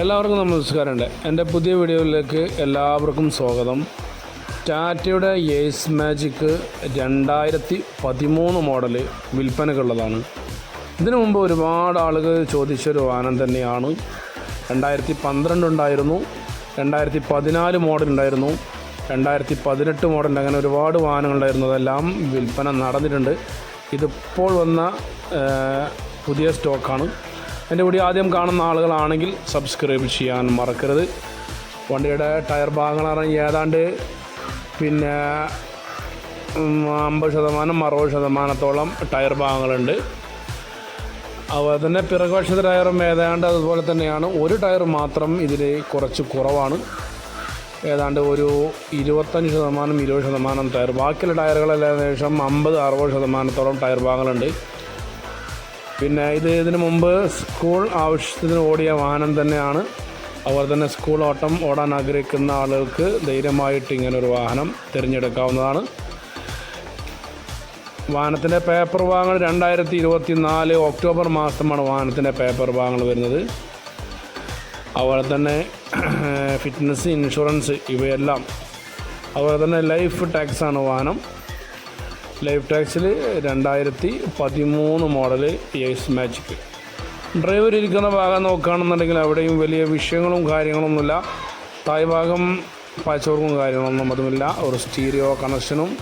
എല്ലാവർക്കും നമസ്കാരമുണ്ട്. എന്റെ പുതിയ വീഡിയോയിലേക്ക് എല്ലാവർക്കും സ്വാഗതം. ടാറ്റയുടെ ഏസ് മാജിക്ക് രണ്ടായിരത്തി പതിമൂന്ന് മോഡൽ വിൽപ്പനക്കുള്ളതാണ്. ഇതിനു മുമ്പ് ഒരുപാട് ആളുകൾ ചോദിച്ചൊരു വാഹനം തന്നെയാണ്. രണ്ടായിരത്തി പന്ത്രണ്ട് ഉണ്ടായിരുന്നു രണ്ടായിരത്തി പതിനാല് മോഡൽ ഉണ്ടായിരുന്നു രണ്ടായിരത്തി പതിനെട്ട് മോഡൽ അങ്ങനെ ഒരുപാട് വാഹനങ്ങളുണ്ടായിരുന്നു അതെല്ലാം വിൽപ്പന നടന്നിട്ടുണ്ട്. ഇതിപ്പോൾ വന്ന പുതിയ സ്റ്റോക്കാണ് എന്റെ വീഡിയോ ആദ്യം കാണുന്ന ആളുകളാണെങ്കിൽ സബ്സ്ക്രൈബ് ചെയ്യാൻ മറക്കരുത്. വണ്ടിയുടെ ടയർ ഭാഗങ്ങൾ ഇറങ്ങി ഏതാണ്ട് പിന്നെ അമ്പത് ശതമാനം അറുപത് ശതമാനത്തോളം ടയർ ഭാഗങ്ങളുണ്ട്. അതുപോലെ തന്നെ പിറകുവശത്തെ ടയറും ഏതാണ്ട് അതുപോലെ തന്നെയാണ്. ഒരു ടയർ മാത്രം ഇതിൽ കുറച്ച് കുറവാണ്. ഏതാണ്ട് ഒരു ഇരുപത്തഞ്ച് ശതമാനം ഇരുപത് ശതമാനം ടയർ ബാക്കിയുള്ള ടയറുകളെല്ലാം ഏകദേശം അമ്പത് അറുപത് ശതമാനത്തോളം ടയർ ഭാഗങ്ങളുണ്ട്. പിന്നെ ഇത് ഇതിനു മുമ്പ് സ്കൂൾ ആവശ്യത്തിന് ഓടിയ വാഹനം തന്നെയാണ്. അതുപോലെ തന്നെ സ്കൂൾ ഓട്ടം ഓടാൻ ആഗ്രഹിക്കുന്ന ആളുകൾക്ക് ധൈര്യമായിട്ട് ഇങ്ങനെ ഒരു വാഹനം തിരഞ്ഞെടുക്കാവുന്നതാണ്. വാഹനത്തിന്റെ പേപ്പർ ഭാഗങ്ങൾ രണ്ടായിരത്തി ഇരുപത്തി നാല് ഒക്ടോബർ മാസമാണ് വാഹനത്തിന്റെ പേപ്പർ ഭാഗങ്ങൾ വരുന്നത്. അതുപോലെ തന്നെ ഫിറ്റ്നസ് ഇൻഷുറൻസ് ഇവയെല്ലാം. അതുപോലെ തന്നെ ലൈഫ് ടാക്സാണ് വാഹനം. ലൈഫ് ടാക്സിൽ രണ്ടായിരത്തി പതിമൂന്ന് മോഡൽ എയ്സ് മാജിക്. ഡ്രൈവർ ഇരിക്കുന്ന ഭാഗം നോക്കുകയാണെന്നുണ്ടെങ്കിൽ അവിടെയും വലിയ വിഷയങ്ങളും കാര്യങ്ങളൊന്നുമില്ല. തായ് ഭാഗം പാച്ചവർക്കും കാര്യങ്ങളൊന്നും അതുമില്ല. ഒരു സ്റ്റീരിയോ കണക്ഷനും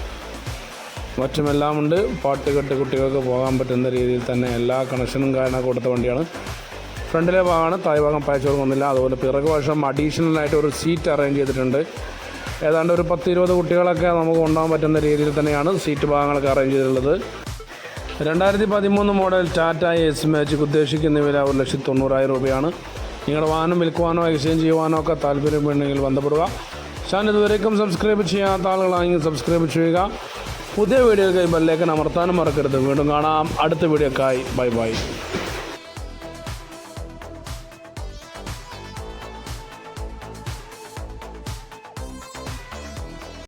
മറ്റുമെല്ലാം ഉണ്ട് പാട്ട് കെട്ട് കുട്ടികൾക്ക് പോകാൻ പറ്റുന്ന രീതിയിൽ തന്നെ എല്ലാ കണക്ഷനും കാര്യങ്ങളൊക്കെ കൊടുത്ത വണ്ടിയാണ്. ഫ്രണ്ടിലെ ഭാഗമാണ് തായ് ഭാഗം പാച്ചവർക്കൊന്നുമില്ല അതുപോലെ പിറകു വശം അഡീഷണലായിട്ട് ഒരു സീറ്റ് അറേഞ്ച് ചെയ്തിട്ടുണ്ട്. ഏതാണ്ട് ഒരു പത്ത് ഇരുപത് കുട്ടികളൊക്കെ നമുക്ക് കൊണ്ടുപോകാൻ പറ്റുന്ന രീതിയിൽ തന്നെയാണ് സീറ്റ് ഭാഗങ്ങളൊക്കെ അറേഞ്ച് ചെയ്തിട്ടുള്ളത്. രണ്ടായിരത്തി പതിമൂന്ന് മോഡൽ ടാറ്റ എസ് മാജിക് ഉദ്ദേശിക്കുന്ന വില ഒരു ലക്ഷത്തി തൊണ്ണൂറായിരം രൂപയാണ്. നിങ്ങളുടെ വാഹനം വിൽക്കുവാനോ എക്സ്ചേഞ്ച് ചെയ്യുവാനോ ഒക്കെ താല്പര്യമുണ്ടെങ്കിൽ ബന്ധപ്പെടുക. ചാനൽ ഇതുവരേക്കും സബ്സ്ക്രൈബ് ചെയ്യാത്ത ആളുകളാണെങ്കിൽ സബ്സ്ക്രൈബ് ചെയ്യുക. പുതിയ വീഡിയോയ്ക്കായി ബെല്ലേക്കൻ അമർത്താനും മറക്കരുത്. വീണ്ടും കാണാം. അടുത്ത വീഡിയോക്കായി ബൈ ബൈ